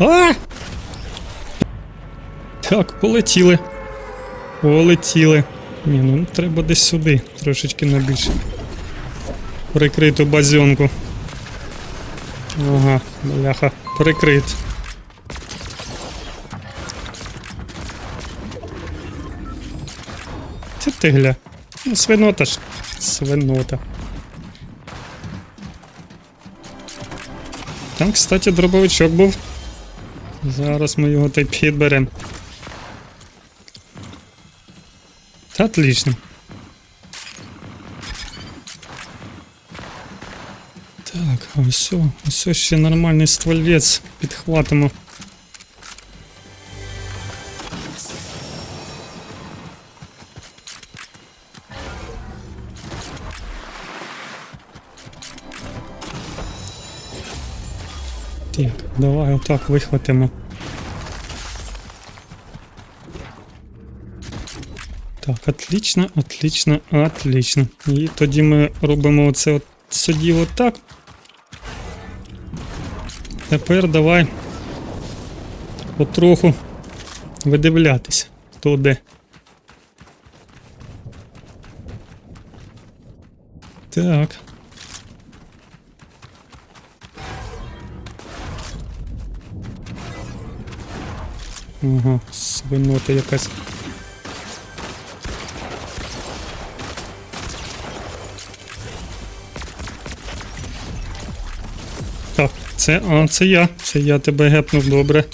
А! Так, полетіли. Полетіли. Ні, ну треба десь сюди, трошечки на. Прикриту базьонку. Ага, бляха, прикрит. Це ти гля. Ну, свинота ж. Свинота. Там, кстати, дробовичок був. Зараз ми його так підберемо. Та отлично. Так, о, ось ще нормальний стволець підхватимо. Так, давай отак вихватимо. Так, отлично, отлично, отлично. І тоді ми робимо оце от сюди отак. Тепер давай потроху видивлятися, хто де. Так. Ага, свинота якась. Так, це, а, це я. Це я тебе гепнув, добре.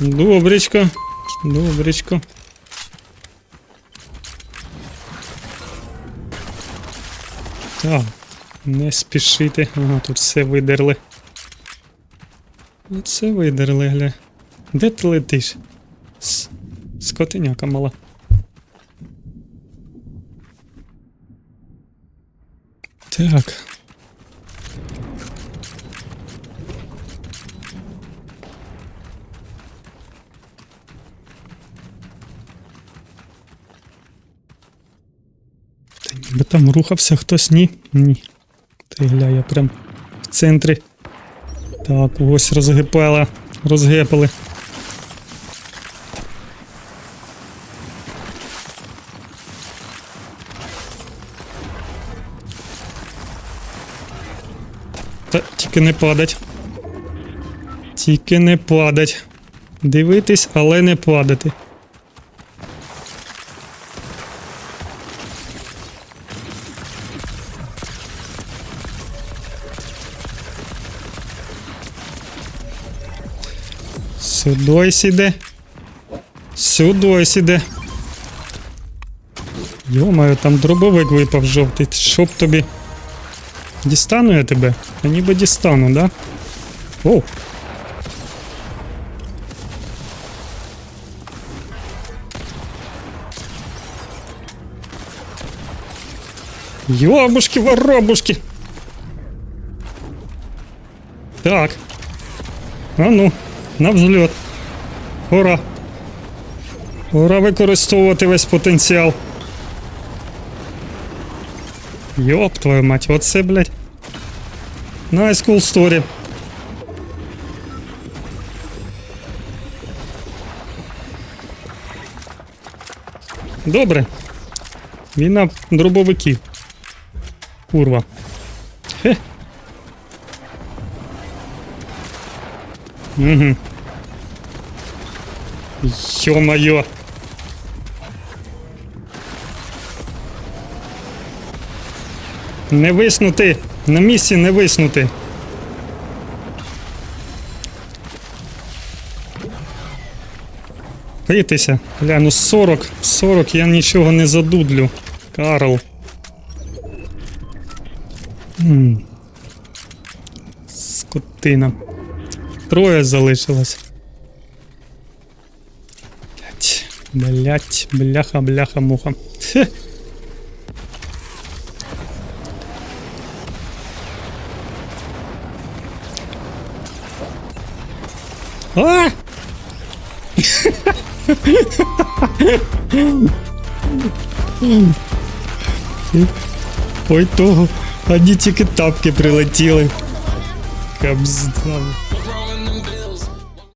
Добречко. Добречко. Так, не спішити. Ага, тут все видерли. Оце видерли, гля. Де ти летиш? С... Скотиняка мала. Так. Та ніби там рухався хтось, ні? Ні. Ти гля, я прям в центрі. Так, ось розгипала. Розгепали. Та тільки не падать. Тільки не падать. Дивитись, але не падати. Сюди сіде. Сюди сіде. Йомаю, там дробовик випав жовтий. Щоб тобі. Дістану я тебе? А ніби дістану, да? О! Йобушки, воробушки! Так. А ну, на взльот. Ура! Ура використовувати весь потенціал. Йоп твою мать, оце, блядь. Nice cool story. Добре. Війна дробовиків. Курва. Хе. Угу. Ё-моё. Не виснути. На місці не виснути. Битися. Бля, ну 40, 40 я нічого не задудлю. Карл. М. Скотина. Троє залишилось. Блять, блять, бляха, бляха, муха. Хе. А! Ой того, одні тільки тапки прилетіли. Кабздав.